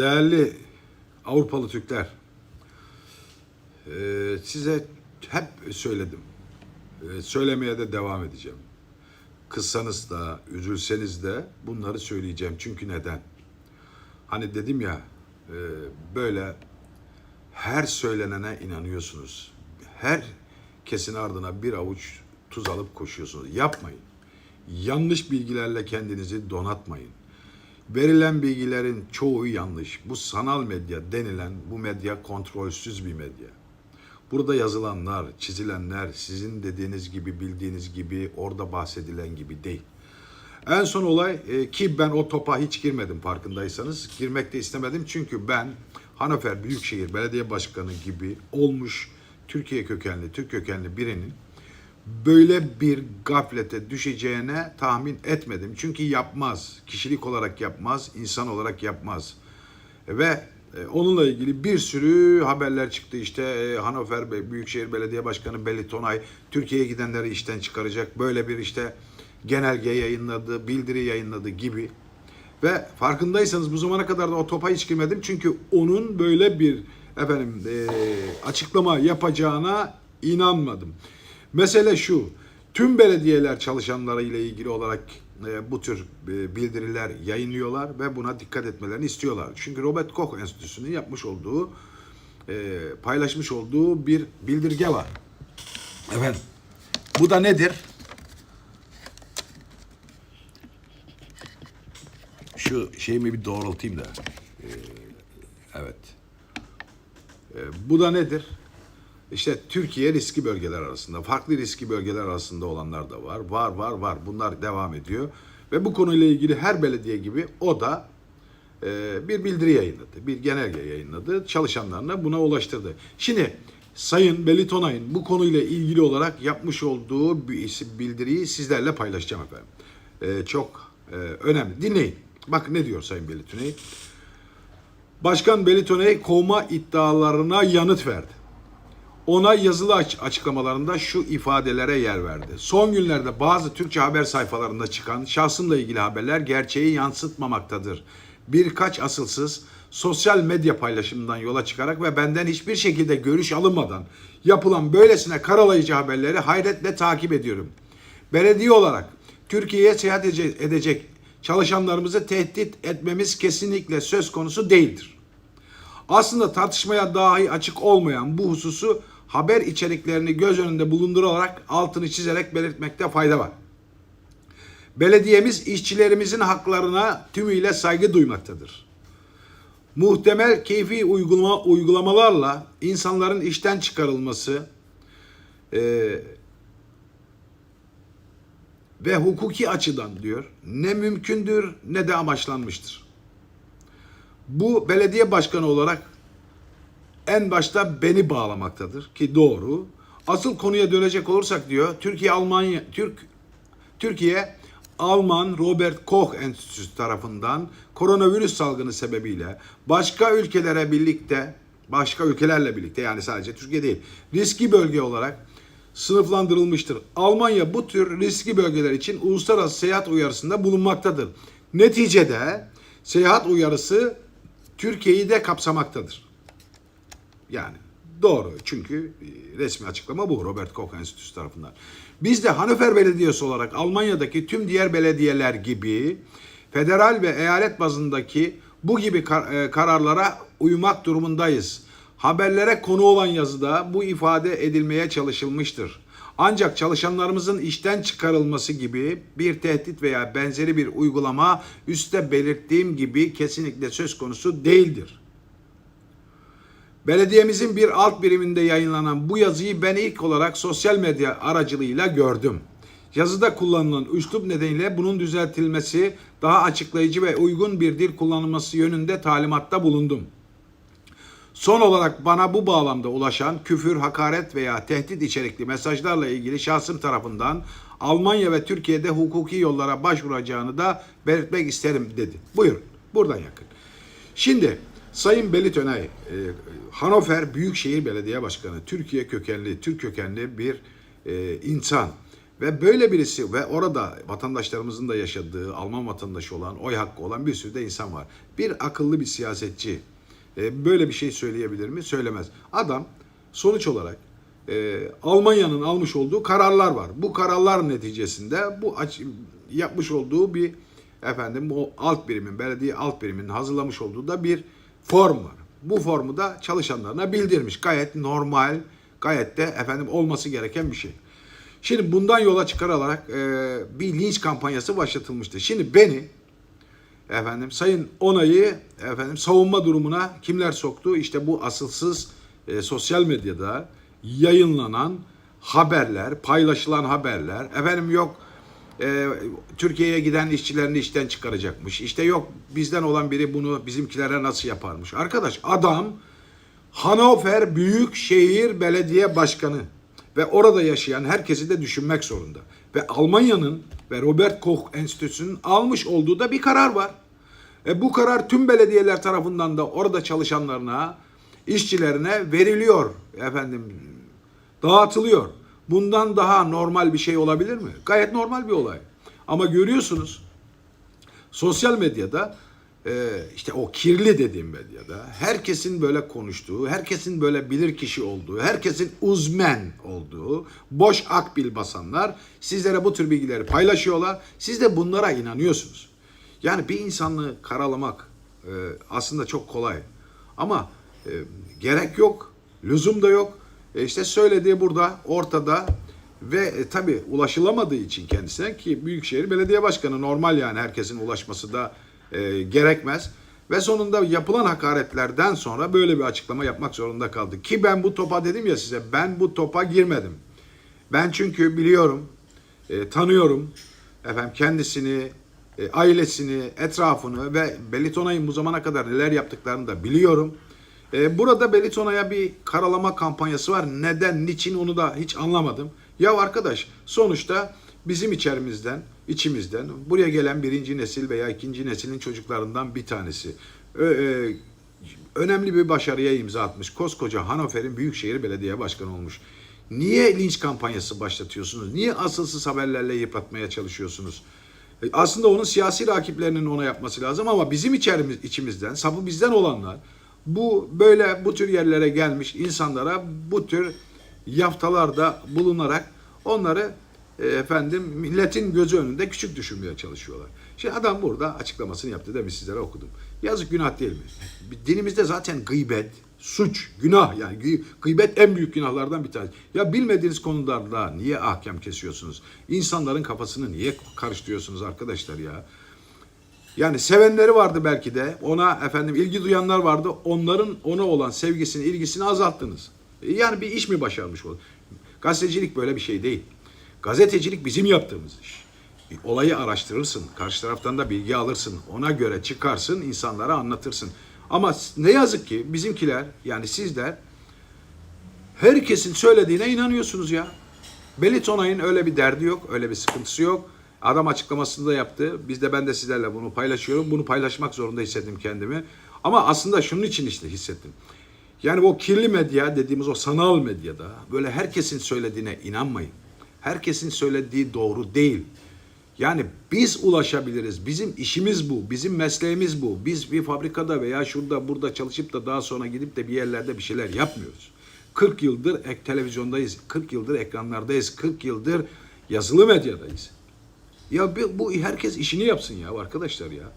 Değerli Avrupalı Türkler, e, size hep söyledim. E, Söylemeye de devam edeceğim. Kızsanız da, üzülseniz de bunları söyleyeceğim. Çünkü neden? Hani dedim ya, e, böyle her söylenene inanıyorsunuz. Her kesin ardına bir avuç tuz alıp koşuyorsunuz. Yapmayın. Yanlış bilgilerle kendinizi donatmayın. Verilen bilgilerin çoğu yanlış. Bu sanal medya denilen bu medya kontrolsüz bir medya. Burada yazılanlar, çizilenler sizin dediğiniz gibi, bildiğiniz gibi, orada bahsedilen gibi değil. En son olay e, ki ben o topa hiç girmedim farkındaysanız. Girmek de istemedim çünkü ben Hanafer Büyükşehir Belediye Başkanı gibi olmuş Türkiye kökenli, Türk kökenli birinin böyle bir gaflete düşeceğine tahmin etmedim. Çünkü yapmaz. Kişilik olarak yapmaz, insan olarak yapmaz. Ve e, onunla ilgili bir sürü haberler çıktı. İşte e, Hannover Be- Büyükşehir Belediye Başkanı Belli Tonay Türkiye'ye gidenleri işten çıkaracak. Böyle bir işte genelge yayınladı, bildiri yayınladı gibi. Ve farkındaysanız bu zamana kadar da o topa hiç girmedim. Çünkü onun böyle bir efendim e, açıklama yapacağına inanmadım. Mesele şu. Tüm belediyeler çalışanları ile ilgili olarak e, bu tür e, bildiriler yayınlıyorlar ve buna dikkat etmelerini istiyorlar. Çünkü Robert Koch Enstitüsü'nün yapmış olduğu, e, paylaşmış olduğu bir bildirge var. Efendim, bu da nedir? Şu şeyimi bir doğrultayım da. Ee, evet. Ee, bu da nedir? İşte Türkiye riski bölgeler arasında, farklı riski bölgeler arasında olanlar da var. Var, var, var. Bunlar devam ediyor. Ve bu konuyla ilgili her belediye gibi o da e, bir bildiri yayınladı. Bir genelge yayınladı. Çalışanlarına buna ulaştırdı. Şimdi Sayın Belitonay'ın bu konuyla ilgili olarak yapmış olduğu bir bildiriyi sizlerle paylaşacağım efendim. E, çok e, önemli. Dinleyin. Bak ne diyor Sayın Belitonay. Başkan Belitonay kovma iddialarına yanıt verdi. Ona yazılı aç- açıklamalarında şu ifadelere yer verdi. Son günlerde bazı Türkçe haber sayfalarında çıkan şahsımla ilgili haberler gerçeği yansıtmamaktadır. Birkaç asılsız sosyal medya paylaşımından yola çıkarak ve benden hiçbir şekilde görüş alınmadan yapılan böylesine karalayıcı haberleri hayretle takip ediyorum. Belediye olarak Türkiye'ye seyahat ece- edecek çalışanlarımızı tehdit etmemiz kesinlikle söz konusu değildir. Aslında tartışmaya dahi açık olmayan bu hususu haber içeriklerini göz önünde bulundurarak altını çizerek belirtmekte fayda var. Belediyemiz işçilerimizin haklarına tümüyle saygı duymaktadır. Muhtemel keyfi uygulama, uygulamalarla insanların işten çıkarılması eee, ve hukuki açıdan diyor ne mümkündür ne de amaçlanmıştır. Bu belediye başkanı olarak en başta beni bağlamaktadır ki doğru. Asıl konuya dönecek olursak diyor Türkiye Almanya Türk Türkiye Alman Robert Koch Enstitüsü tarafından koronavirüs salgını sebebiyle başka ülkelere birlikte başka ülkelerle birlikte yani sadece Türkiye değil riski bölge olarak sınıflandırılmıştır. Almanya bu tür riski bölgeler için uluslararası seyahat uyarısında bulunmaktadır. Neticede seyahat uyarısı Türkiye'yi de kapsamaktadır. Yani doğru çünkü e, resmi açıklama bu Robert Koch Enstitüsü tarafından. Biz de Hannover Belediyesi olarak Almanya'daki tüm diğer belediyeler gibi federal ve eyalet bazındaki bu gibi kar- e, kararlara uymak durumundayız. Haberlere konu olan yazıda bu ifade edilmeye çalışılmıştır. Ancak çalışanlarımızın işten çıkarılması gibi bir tehdit veya benzeri bir uygulama üstte belirttiğim gibi kesinlikle söz konusu değildir. Belediyemizin bir alt biriminde yayınlanan bu yazıyı ben ilk olarak sosyal medya aracılığıyla gördüm. Yazıda kullanılan üslup nedeniyle bunun düzeltilmesi, daha açıklayıcı ve uygun bir dil kullanılması yönünde talimatta bulundum. Son olarak bana bu bağlamda ulaşan küfür, hakaret veya tehdit içerikli mesajlarla ilgili şahsım tarafından Almanya ve Türkiye'de hukuki yollara başvuracağını da belirtmek isterim dedi. Buyurun, buradan yakın. Şimdi Sayın Belit Önay, e, Hannover Büyükşehir Belediye Başkanı, Türkiye kökenli, Türk kökenli bir e, insan Ve böyle birisi ve orada vatandaşlarımızın da yaşadığı Alman vatandaşı olan, oy hakkı olan bir sürü de insan var. Bir akıllı bir siyasetçi e, böyle bir şey söyleyebilir mi? Söylemez. Adam sonuç olarak e, Almanya'nın almış olduğu kararlar var. Bu kararlar neticesinde bu aç, yapmış olduğu bir efendim o alt birimin, belediye alt biriminin hazırlamış olduğu da bir form var. Bu formu da çalışanlarına bildirmiş. Gayet normal, gayet de efendim olması gereken bir şey. Şimdi bundan yola çıkarılarak e, bir linç kampanyası başlatılmıştı. Şimdi beni efendim Sayın Onay'ı efendim savunma durumuna kimler soktu? İşte bu asılsız e, sosyal medyada yayınlanan haberler, paylaşılan haberler. Efendim yok e, Türkiye'ye giden işçilerini işten çıkaracakmış. İşte yok bizden olan biri bunu bizimkilere nasıl yaparmış. Arkadaş adam Hannover Büyükşehir Belediye Başkanı ve orada yaşayan herkesi de düşünmek zorunda. Ve Almanya'nın ve Robert Koch Enstitüsü'nün almış olduğu da bir karar var. E bu karar tüm belediyeler tarafından da orada çalışanlarına, işçilerine veriliyor efendim. Dağıtılıyor. Bundan daha normal bir şey olabilir mi? Gayet normal bir olay. Ama görüyorsunuz sosyal medyada e, işte o kirli dediğim medyada herkesin böyle konuştuğu, herkesin böyle bilir kişi olduğu, herkesin uzmen olduğu boş akbil basanlar sizlere bu tür bilgileri paylaşıyorlar. Siz de bunlara inanıyorsunuz. Yani bir insanlığı karalamak e, aslında çok kolay. Ama e, gerek yok, lüzum da yok. E, işte söylediği burada, ortada ve e, tabii ulaşılamadığı için kendisine ki Büyükşehir Belediye Başkanı normal yani herkesin ulaşması da e, gerekmez. Ve sonunda yapılan hakaretlerden sonra böyle bir açıklama yapmak zorunda kaldı. Ki ben bu topa dedim ya size ben bu topa girmedim. Ben çünkü biliyorum, e, tanıyorum efendim kendisini, e, ailesini, etrafını ve Belitonay'ın bu zamana kadar neler yaptıklarını da biliyorum. E, burada Belitona'ya bir karalama kampanyası var. Neden, niçin onu da hiç anlamadım. Ya arkadaş sonuçta bizim içerimizden, içimizden buraya gelen birinci nesil veya ikinci neslin çocuklarından bir tanesi. Ö- e, önemli bir başarıya imza atmış. Koskoca Hannover'in Büyükşehir Belediye Başkanı olmuş. Niye linç kampanyası başlatıyorsunuz? Niye asılsız haberlerle yıpratmaya çalışıyorsunuz? E, Aslında onun siyasi rakiplerinin ona yapması lazım ama bizim içerimiz, içimizden, sapı bizden olanlar bu böyle bu tür yerlere gelmiş insanlara bu tür yaftalarda bulunarak onları e, efendim milletin gözü önünde küçük düşürmeye çalışıyorlar. Şimdi adam burada açıklamasını yaptı demin sizlere okudum. Yazık günah değil mi? Dinimizde zaten gıybet, suç, günah yani gıy- gıybet en büyük günahlardan bir tanesi. Ya bilmediğiniz konularda niye ahkam kesiyorsunuz? İnsanların kafasını niye karıştırıyorsunuz arkadaşlar ya? Yani sevenleri vardı belki de ona efendim ilgi duyanlar vardı. Onların ona olan sevgisini, ilgisini azalttınız. E, Yani bir iş mi başarmış oldu? Gazetecilik böyle bir şey değil. Gazetecilik bizim yaptığımız iş. E, Olayı araştırırsın, karşı taraftan da bilgi alırsın, ona göre çıkarsın, insanlara anlatırsın. Ama ne yazık ki bizimkiler yani sizler herkesin söylediğine inanıyorsunuz ya. Belitonay'ın öyle bir derdi yok, öyle bir sıkıntısı yok. Adam açıklamasını da yaptı. Biz de ben de sizlerle bunu paylaşıyorum. Bunu paylaşmak zorunda hissettim kendimi. Ama aslında şunun için işte hissettim. Yani o kirli medya dediğimiz o sanal medyada böyle herkesin söylediğine inanmayın. Herkesin söylediği doğru değil. Yani biz ulaşabiliriz. Bizim işimiz bu. Bizim mesleğimiz bu. Biz bir fabrikada veya şurada burada çalışıp da daha sonra gidip de bir yerlerde bir şeyler yapmıyoruz. 40 yıldır televizyondayız. 40 yıldır ekranlardayız. 40 yıldır yazılı medyadayız. Ya bu- herkes işini yapsın ya arkadaşlar ya.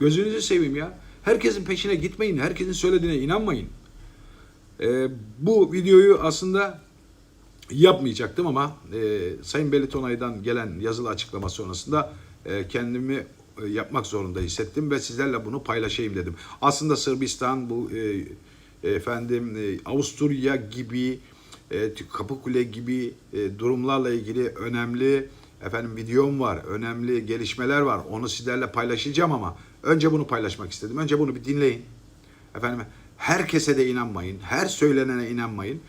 Gözünüzü seveyim ya. Herkesin peşine gitmeyin. Herkesin söylediğine inanmayın. Ee, bu videoyu aslında yapmayacaktım ama e, Sayın Belitonay'dan gelen yazılı açıklama sonrasında e, kendimi e, yapmak zorunda hissettim ve sizlerle bunu paylaşayım dedim. Aslında Sırbistan bu e, efendim e, Avusturya gibi e, Kapıkule gibi e, durumlarla ilgili önemli efendim videom var. Önemli gelişmeler var. Onu sizlerle paylaşacağım ama önce bunu paylaşmak istedim. Önce bunu bir dinleyin. Efendim herkese de inanmayın. Her söylenene inanmayın.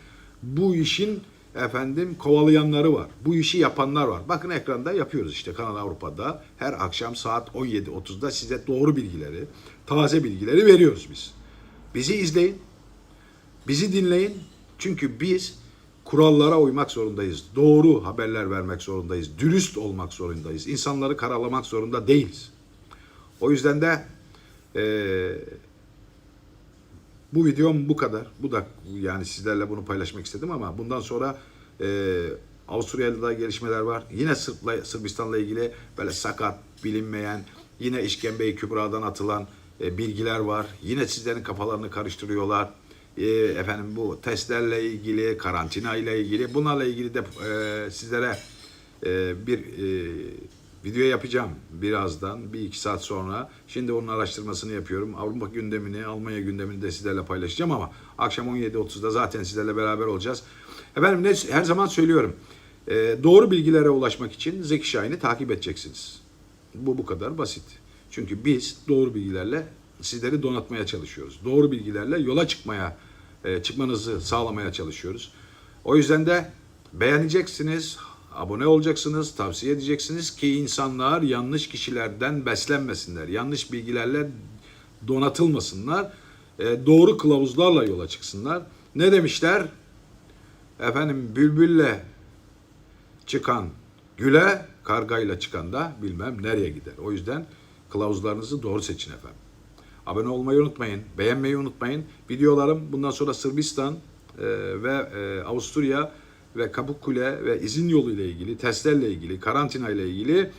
Bu işin efendim kovalayanları var. Bu işi yapanlar var. Bakın ekranda yapıyoruz işte Kanal Avrupa'da. Her akşam saat 17.30'da size doğru bilgileri, taze bilgileri veriyoruz biz. Bizi izleyin. Bizi dinleyin. Çünkü biz kurallara uymak zorundayız. Doğru haberler vermek zorundayız. Dürüst olmak zorundayız. İnsanları karalamak zorunda değiliz. O yüzden de eee, bu videom bu kadar. Bu da yani sizlerle bunu paylaşmak istedim ama bundan sonra eee Avusturya'da gelişmeler var. Yine Sırpla, Sırbistan'la ilgili böyle sakat, bilinmeyen, yine işkembeyi kübradan atılan e, bilgiler var. Yine sizlerin kafalarını karıştırıyorlar. E, efendim bu testlerle ilgili, karantina ile ilgili, bunlarla ilgili de e, sizlere e, bir e, video yapacağım birazdan, bir iki saat sonra. Şimdi onun araştırmasını yapıyorum. Avrupa gündemini, Almanya gündemini de sizlerle paylaşacağım ama akşam 17.30'da zaten sizlerle beraber olacağız. Efendim ne, her zaman söylüyorum. e, doğru bilgilere ulaşmak için Zeki Şahin'i takip edeceksiniz. Bu bu kadar basit. Çünkü biz doğru bilgilerle sizleri donatmaya çalışıyoruz. Doğru bilgilerle yola çıkmaya, e, çıkmanızı sağlamaya çalışıyoruz. O yüzden de beğeneceksiniz, abone olacaksınız, tavsiye edeceksiniz ki insanlar yanlış kişilerden beslenmesinler. Yanlış bilgilerle donatılmasınlar. E, doğru kılavuzlarla yola çıksınlar. Ne demişler? Efendim bülbülle çıkan güle, kargayla çıkan da bilmem nereye gider. O yüzden kılavuzlarınızı doğru seçin efendim. Abone olmayı unutmayın, beğenmeyi unutmayın. Videolarım bundan sonra Sırbistan e, ve e, Avusturya ve Kapukkule ve izin yolu ile ilgili, testlerle ilgili, karantina ile ilgili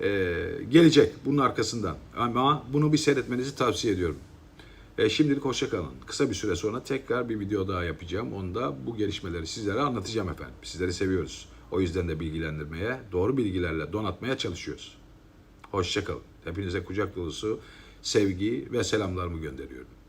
e, gelecek bunun arkasından. Ama bunu bir seyretmenizi tavsiye ediyorum. E, şimdilik hoşça kalın. Kısa bir süre sonra tekrar bir video daha yapacağım. Onda bu gelişmeleri sizlere anlatacağım efendim. Sizleri seviyoruz. O yüzden de bilgilendirmeye, doğru bilgilerle donatmaya çalışıyoruz. Hoşça kalın. Hepinize kucak dolusu sevgi ve selamlarımı gönderiyorum.